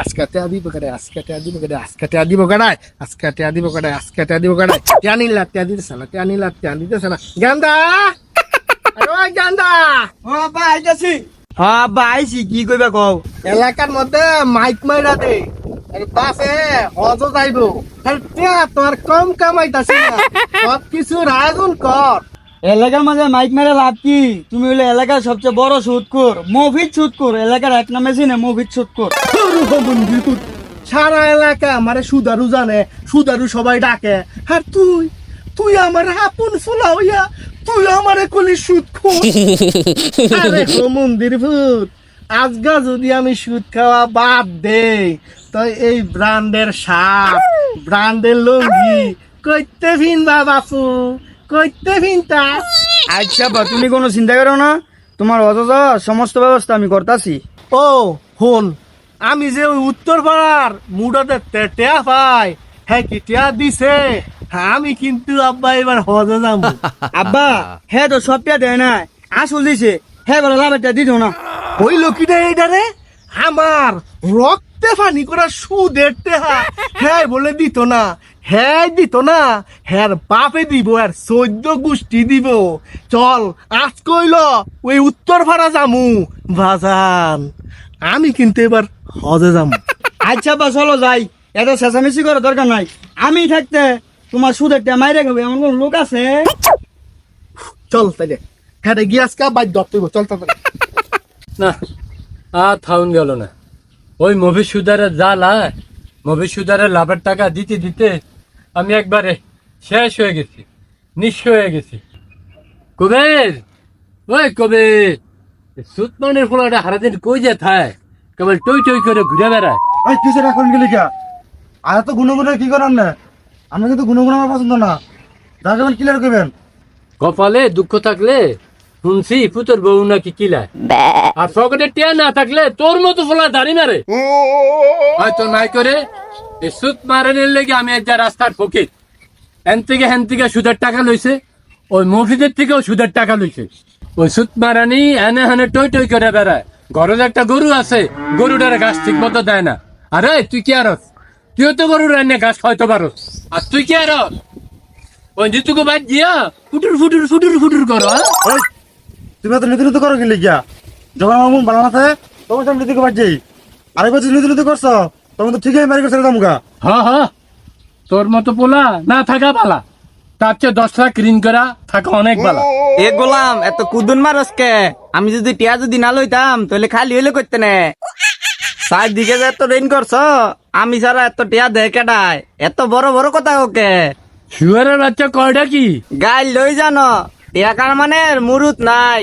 আজকে টেয়া দিব কেডে আজকে টেয়া দিব কেডে আজকে টেয়া দিব কেডায় আজকে টেয়া দিব কেডে আজকে টেয়া দিব কেডায় টেয়া নিলা টেয়া দিতেছে না টেয়া নিলা টেয়া দিতেছে না গান্দা আরে গান্দা ও আব্বা আইতাছি হ্যাঁ আব্বা আইছি কি কইবা কও এলাকার মধ্যে মাইক মাইরা দে আর বাসে হজ যাইব তোর কম কামাইতাছি না সব কিছুর আয়োজন কর এলাকার মাঝে মাইক মেরে লাভ কি তুমি হলে এলাকার সবচেয়ে বড় সুদখোর মফিদ সুদখোর এলাকার এক নামে চিনে মফিদ সুদখোর সারা এলাকা আমারে সুদারু জানে সুদারু সবাই ডাকে। আর তুই তুই আমার আপন ফুলা হইয়া তুই আমারে কলি সুদ আরে মন্দির ভূত আজগা যদি আমি সুদ খাওয়া বাদ দেই তো এই ব্র্যান্ডের শার্ট ব্র্যান্ডের লুঙ্গি কইতে ভিনবা বাপু কইতে ভিনতা। আচ্ছা বা তুমি কোনো চিন্তা করো না তোমার অথচ সমস্ত ব্যবস্থা আমি করতাছি। ও হন আমি যে ওই উত্তর পাড়ার মুডাতে টেয়া পাই হ্যাঁ কি টেয়া দিছে? হ্যাঁ, আমি কিন্তু আব্বা এবার হজে যাব। আব্বা হ্যাঁ তো সবটা দেয় না আসল দিছে হ্যাঁ বলে লাভটা দিত না। ওই লোকিটা এইটা রে? আমার রক্তে ফানি করা সুদের টেহা। হ্যাঁ বলে দিত না হ্যাঁ দিত না হ্যাঁ বাপে দিব আর চোদ্দ গোষ্ঠী দিব। চল আজ কইল ওই উত্তর ভাড়া যামু। বাজান আমি কিন্তু এবার হজে যামু। আচ্ছা বা চলো যাই। এত চেঁচামেচি করার দরকার নাই। আমি থাকতে তোমার সুদের টা মাইরে গেবে এমন কোন লোক আছে? চল তাইলে। রে গিয়ে আজকে বাইক হইবো, চল তাড়াতাড়ি না আর থাউন গেল না। ওই মভিসুদারে জ্বালা মভিসুদারে লাভের টাকা দিতে দিতে আমি একবারে শেষ হয়ে গেছি নিঃস্ব হয়ে গেছি। কবের ওই কবের সুতমানের ফোলাটা হারাদিন কই যে থায়? কেবল টই টই করে ঘুরে বেড়ায়। এই কিসের এখন গেলি কা আর তো গুনগুনে কি করার না? আমি কিন্তু গুনগুন আমার পছন্দ না। যা যাবেন ক্লিয়ার করবেন? কপালে দুঃখ থাকলে শুনছি পুতর বউ নাকি কিলায়। আর পকেটে টিয়া না থাকলে তোর মতো ফোলা দাঁড়ি মারে। হয়তো নাই করে এই সুদ মারানোর লেগে আমি একটা রাস্তার ফকির। এন থেকে হেন থেকে সুদের টাকা লইছে ওই মফিদের থেকেও সুদের টাকা লইছে। ওই সুদ মারানি এনে হেনে টই টই করে বেড়ায়। ঘরে একটা গরু আছে গরুটার ঘাস ঠিক মতো দেয় না। আরে তুই কি আরস? তুইও তো গরুর এনে ঘাস খাইতে পারস। আর তুই কি আরস? ওই জিতুকে বাদ দিয়া ফুটুর ফুটুর ফুটুর ফুটুর করো হ্যাঁ? তুমি তো নীতি নীতি করো গেলি গিয়া যখন আমার মন ভালো না থাকে তখন আমি নীতি করবার যাই আরেকবার যদি নীতি নীতি করছ তখন তো ঠিকই মারি করছে দামুকা হ হ। তোর মতো পোলা না থাকা পালা। তার চেয়ে দশ লাখ ঋণ করা থাকা অনেক ভালো এ গোলাম এত কুদুন মারস কে? আমি যদি টিয়া যদি না লইতাম তাহলে খালি হইলে করতে নে। সার দিকে যে এত ঋণ করছ আমি ছাড়া এত টিয়া দেয় কেডায়? এত বড় বড় কথা ওকে। শুয়ারের বাচ্চা কয়টা কি? গাইল লই জানো টিয়া কার মানে মুরুত নাই।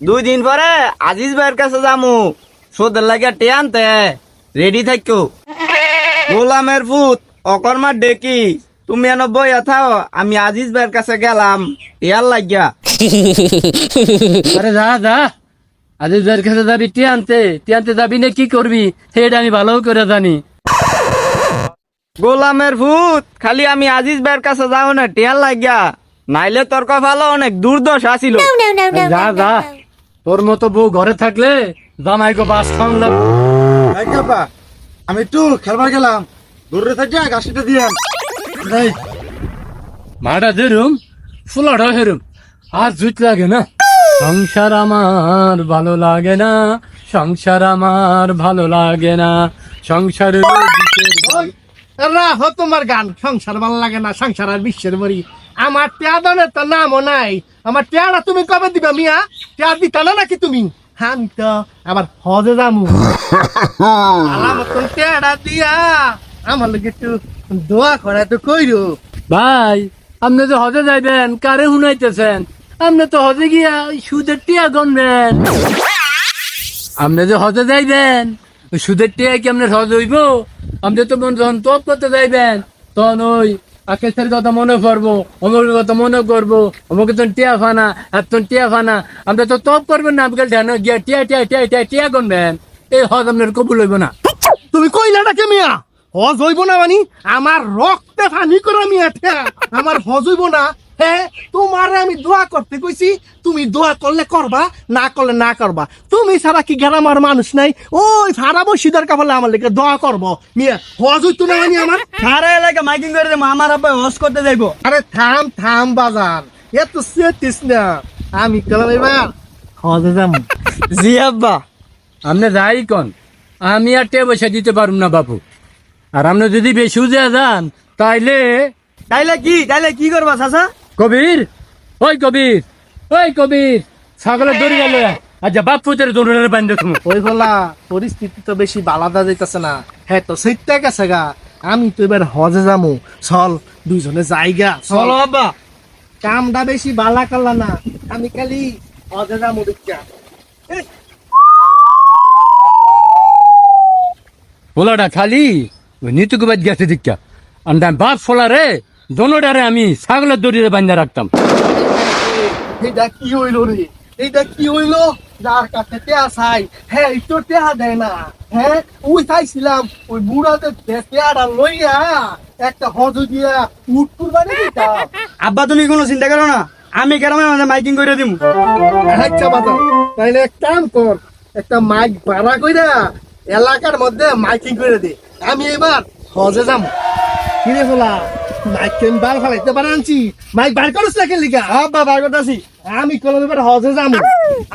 দুই দিন পরে আজিজ ভাইয়ের কাছে যামু সোদের লাগে টিয়া আনতে। রেডি থাকো গোলামের ফুত অকর্মার ডেকি। তুমি এনে বইয়া থাও আমি আজিজ ভাইয়ের কাছে গেলাম। টিয়ার লাগিয়া। আরে যা যা। আজ যার কাছে যাবি টি আনতে টি আনতে যাবি না কি করবি? সেটা আমি ভালো করে জানি। গোলামের ভূত খালি আমি আজিজ ভাইয়ের কাছে যাও না টিয়ার লাগিয়া। নাইলে তোর ভালো অনেক দুর্দশা ছিল যা যা। তোর মতো বউ ঘরে থাকলে জামাই গো বাস খাওয়ান লাগবে আমি একটু খেলবার গেলাম। দূরে থাকে গাছটা এই মাটা যেরুম ফুলাটা হেরুম আর জুত লাগে না। সংসার আমার ভালো লাগে না। সংসার আমার ভালো লাগে না। সংসারের ওই, রাহ তোমার গান। সংসার ভালো লাগে না সংসার আর বিশ্বের মরি। আমার টেয়া দনের তো নামও নাই। আমার টেয়াটা তুমি কবে দিবা মিয়া? টেয়া দিতা না নাকি তুমি? হ্যাঁ, আমি তো আবার হজে যামু। আমার মতন টেয়াটা দিয়া আমার লোক একটু দোয়া করা তো কইরো। ভাই আপনি যে হজে যাইবেন কারে শুনাইতেছেন? আপনি তো হজে গিয়া ওই সুদের টিয়া গনবেন। আপনি যে হজে যাইবেন ওই সুদের টিয়া কি আপনার হজ হইব? আপনি তো মন যখন তপ করতে যাইবেন তখন ওই আকেশের কথা মনে পড়ব অমুকের কথা মনে করব অমুকে তো টিয়া ফানা এত টিয়া ফানা। আপনি তো তপ করবেন না আপনি ধ্যান গিয়া টিয়া টিয়া টিয়া টিয়া টিয়া গনবেন। এই হজ আপনার কবুল হইব না। তুমি কইলা নাকি মিয়া? হজ হইব না মানি? আমার রক্তে ফানি করা ঠেয়া আমার হজ হইব না। হ্যাঁ তোমার আমি দোয়া করতে কইছি তুমি দোয়া করলে করবা না করলে না করবা। তুমি ছাড়া কি গ্রামের মানুষ নাই? ওই সারা বসিদার কাপড়ে আমার লেগে দোয়া করব। মিয়া হজ হইতো না মানে আমার? সারা এলাকা মাইকিং করে দেবো আমার আব্বা হস করতে যাইবো। আরে থাম থাম বাজার। এত সেটিস না। আমি কলাম এবার। হজে যাম। জি আব্বা আপনি যাই কন। আমি আর টে পয়সা দিতে পারুম না বাবু আর আপনি যদি বেশি উজে যান তাইলে তাইলে কি? তাইলে কি করবা চাচা? কবির? ওই কবির ওই কবির। ছাগলের দড়ি গেল। আচ্ছা বাপ পুতের দৌড়ের বান্ধে তুমি ওই বলা পরিস্থিতি তো বেশি বালাদা যাইতেছে না। হ্যাঁ তো সেইটা গেছে গা। আমি তো এবার হজে যামু। চল দুইজনে যাইগা চল। আব্বা। কামটা বেশি বালা করলা না। আমি খালি হজে যামু দেখা পোলাটা খালি? নিতুকে বাদ গেছে দীক্ষা আর তার বাপ ফোলা রে দোনোটারে আমি ছাগলের দড়িরে বান্ধা রাখতাম। এইটা কি হইল রে? এইটা কি হইল? যার কাছে টেহা চাই। হ্যাঁ এই তো দেয় না। হ্যাঁ ওই চাইছিলাম ওই বুড়াতে টেহাটা লইয়া একটা হজ দিয়া উঠ কুরবানি দিতাম। আব্বা তুমি কোনো চিন্তা করো না। আমি গ্রামের মাঝে মাইকিং করে দিব আচ্ছা বাজার তাইলে এক কাম কর একটা মাইক ভাড়া কইরা এলাকার মধ্যে মাইকিং করে দে। আমি এবার হজে যাম। কিনে ফেলা মাইক কেন বার ফেলাইতে পারে আনছি। মাইক বার করছ না কে লিগা আব্বা বার করতেছি। আমি কলম এবার হজে যাম।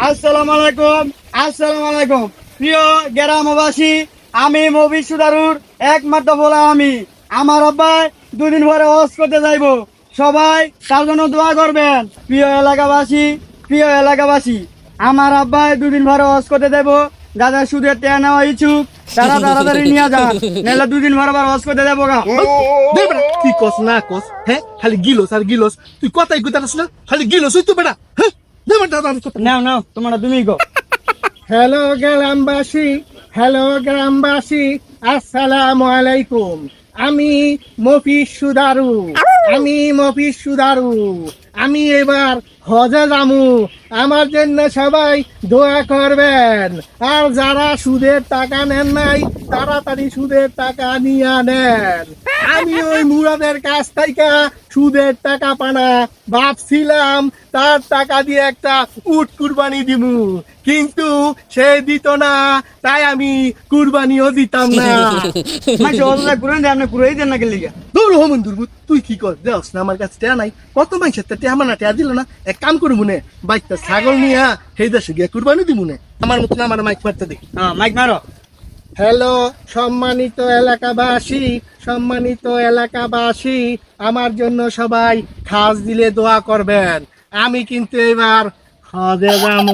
আসসালামু আলাইকুম আসসালামু আলাইকুম প্রিয় গ্রামবাসী আমি মবি সুদারুর একমাত্র বলা আমি। আমার আব্বাই দুদিন পরে হজ করতে যাইব। সবাই তার জন্য দোয়া করবেন। প্রিয় এলাকাবাসী প্রিয় এলাকাবাসী আমার আব্বাই দুদিন পরে হজ করতে দেব যাদের সুদের টেয়া নেওয়া ইচ্ছুক। তারা তাড়াতাড়ি নিয়ে যান নাহলে দুদিন পরে আবার হজ করতে দেবো গা। কি কস না কস হ্যাঁ? খালি গিলোস আর গিলোস। তুই কথাই কইতাছিস না? খালি গিলোস হইতো বেটা হ্যাঁ? নাও নাও তোমরা তুমি গো। হ্যালো গ্রামবাসী হ্যালো গ্রামবাসী আসসালামু আলাইকুম। আমি মফিস সুদারু। আমি মফিস সুদারু। আমি এবার হজে যামু। আমার জন্য সবাই দোয়া করবেন। আর যারা সুদের টাকা নেন নাই, তাড়াতাড়ি সুদের টাকা নিয়ে নেন আমি ওই মুরাদের কাছ থেকে সুদের টাকা পানা ভাবছিলাম, তার টাকা দিয়ে একটা উট কুরবানি দিমু। কিন্তু সে দিত না তাই আমি কুরবানিও দিতাম না। মাই সহজে ঘুরে দেন আপনি ঘুরেই দেন না গেলি দৌড় হোমন দুর্বু তুই কি কর? দেওস না আমার কাছে টেয়া নাই। কত মানুষের তো টেয়া মানা টেয়া দিল না। এক কাম করব নে বাইকটা ছাগল নিয়ে সেই দেশে গিয়ে কুরবানি দিবো নে আমার মতন আমার মাইক মারতে দেখি হ্যাঁ মাইক মারো। হ্যালো সম্মানিত এলাকাবাসী সম্মানিত এলাকাবাসী আমার জন্য সবাই খাস দিলে দোয়া করবেন। আমি কিন্তু এবার হজে যাব।